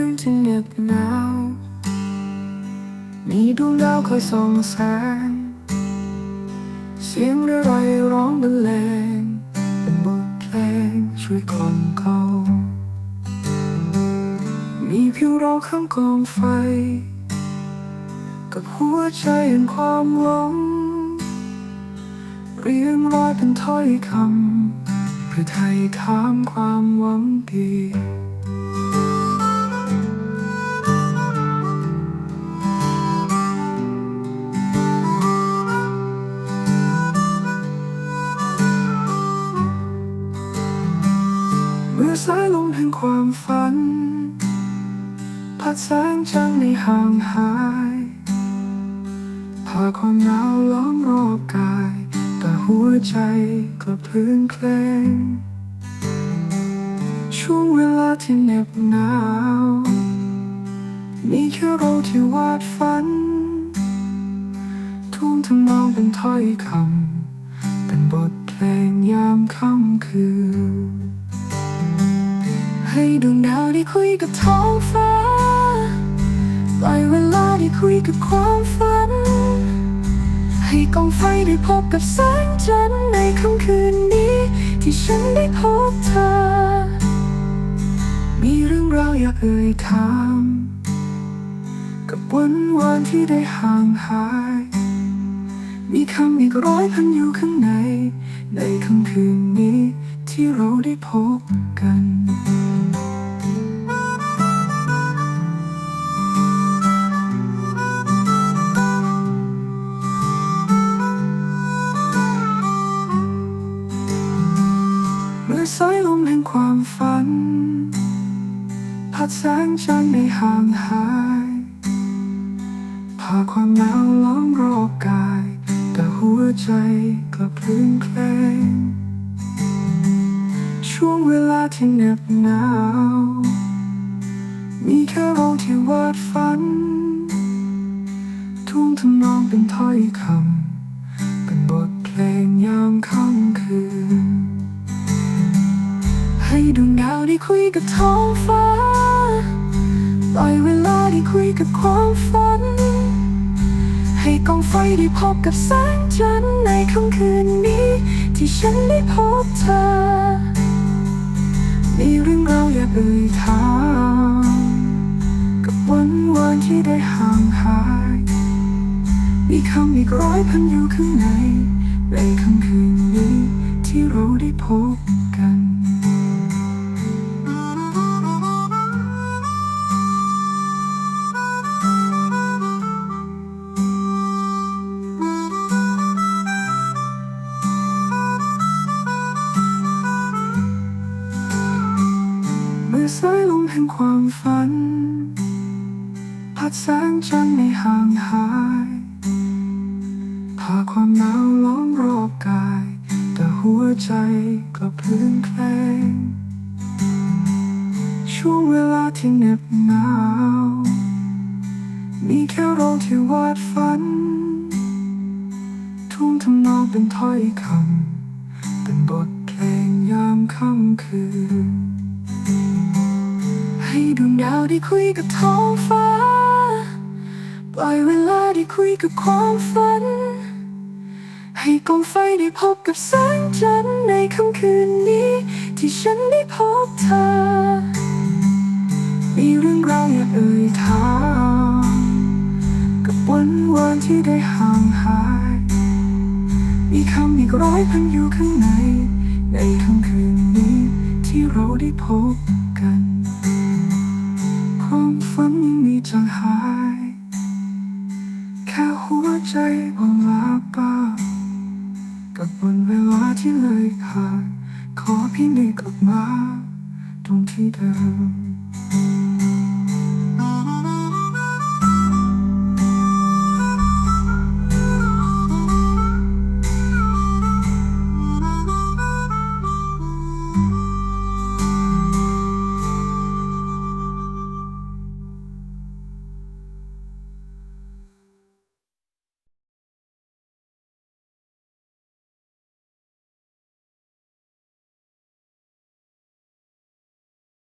ที่เหน็บหนาวมีดวงดาวคอยส่องแสง เสียงเรือไรร้องบรรเลง เป็นบทเพลงช่วยกล่อมเขามีเพียงเราข้างกองไฟ กับหัวใจแห่งความหวัง เรียงร้อยเป็นถ้อยคำเพื่อไทยถามความหวังดี ความฝัน พัดแสงจันทร์ในห่างหาย พาความหนาวล้อมรอบกาย แต่หัวใจกลับพื้นเคลงช่วงเวลาที่เหน็บหนาว มีแค่เราที่วาดฝันทุ่งทำนองเป็นถ้อยคำ เป็นบทเพลงยามค่ำคืน ให้ดวงดาวได้คุยกับท้องฟ้า ปล่อยเวลาได้คุยกับความฝัน ให้กองไฟได้พบกับแสงจันทร์ในค่ำคืนนี้ ที่ฉันได้พบเธอ มีเรื่องราวอยากเอ่ยถาม กับวันวานที่ได้ห่างหาย มีคำอีกร้อยพันอยู่ข้างใน ในค่ำคืนนี้ที่เราได้พบกัน เมื่อสายลมแห่งความฝัน พัดแสงจันทร์ในห่างหาย พาความหนาวล้อมรอบกาย แต่หัวใจกลับคลื่นเคลง ช่วงเวลาที่เหน็บหนาว มีแค่เราที่วาดฝัน ทุ่งทำนองเป็นถ้อยคำ ได้คุยกับท้องฟ้า ปล่อยเวลาได้คุยกับความฝัน ให้กองไฟได้พบกับแสงจันทร์ในค่ำคืนนี้ ที่ฉันได้พบเธอ มีเรื่องราวอยากเอ่ยถามกับวันวานที่ได้ห่างหาย มีคำอีกร้อยพันอยู่ข้างในในค่ำคืนนี้ที่เราได้พบ สายลมแห่งความฝัน พัดแสงจันทร์ในห่างหาย พาความหนาวล้อมรอบกาย แต่หัวใจกลับพลื่นเคลง ช่วงเวลาที่เหน็บหนาว มีแค่เราที่วาดฝัน ทุ่งทำนองเป็นถ้อยคำ เป็นบทเพลงยามค่ำคืน ให้ดวงดาวได้คุยกับท้องฟ้า ปล่อยเวลาได้คุยกับความฝัน ให้กองไฟได้พบกับแสงจันทร์ในค่ำคืนนี้ ที่ฉันได้พบเธอ มีเรื่องราวอยากเอ่ยถามกับวันวานที่ได้ห่างหาย มีคำอีกร้อยพันอยู่ข้างใน ในค่ำคืนนี้ที่เราได้พบ ใจอ่อนลาป้ากับวันเวลาที่เลยขาดขอพี่ได้กลับมาตรงที่เดิม